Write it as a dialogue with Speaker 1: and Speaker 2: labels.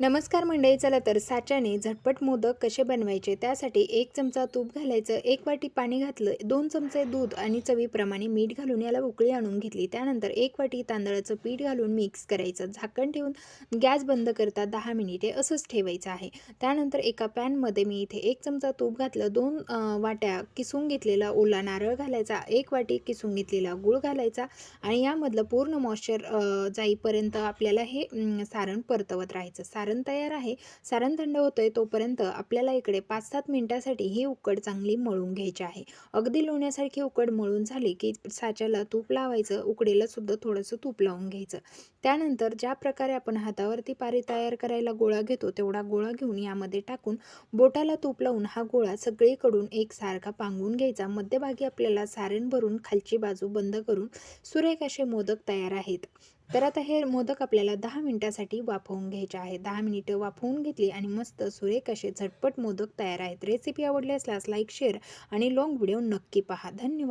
Speaker 1: नमस्कार मंडळी चला तर साच्याने झटपट मोदक कसे बनवायचे त्यासाठी एक चमचा तूप घालायचं एक वाटी पाणी घातलं दोन चमचे दूध आणि चवीप्रमाणे मीठ घालून याला उकळी आणून घेतली. त्यानंतर एक वाटी तांदळाचं पीठ घालून मिक्स करायचं. झाकण ठेवून गॅस बंद करता दहा मिनिटे असंच ठेवायचं आहे. त्यानंतर एका पॅनमध्ये मी इथे एक चमचा तूप घातलं दोन वाट्या किसून घेतलेला ओला नारळ घालायचा एक वाटी किसून घेतलेला गूळ घालायचा आणि यामधलं पूर्ण मॉइश्चर जाईपर्यंत आपल्याला हे सारण परतवत राहायचं. सारण सारण तयार आहे. सारण थंड होतंय तोपर्यंत आपल्याला इकडे पाच सात मिनिटासाठी ही उकड चांगली मळून घ्यायची आहे. अगदी लोण्यासारखी उकड मळून झाली की साच्याला तूप लावायचं उकडीला सुद्धा थोडंसं तूप लावून घ्यायचं. त्यानंतर ज्या प्रकारे आपण हातावरती पारी तयार करायला गोळा घेतो तेवढा गोळा घेऊन यामध्ये टाकून बोटाला तूप लावून हा गोळा सगळीकडून एकसारखा पांगून घ्यायचा. मध्यभागी आपल्याला सारण भरून खालची बाजू बंद करून सुरेख असे मोदक तयार आहेत. तर आता हे मोदक आपल्याला दहा मिनिटासाठी वाफवून घ्यायचे आहे दहा मिनिटं वाफवून घेतली आणि मस्त सुरेख असे झटपट मोदक तयार आहेत. रेसिपी आवडली असल्यास लाईक शेअर आणि लॉंग व्हिडिओ नक्की पहा. धन्यवाद.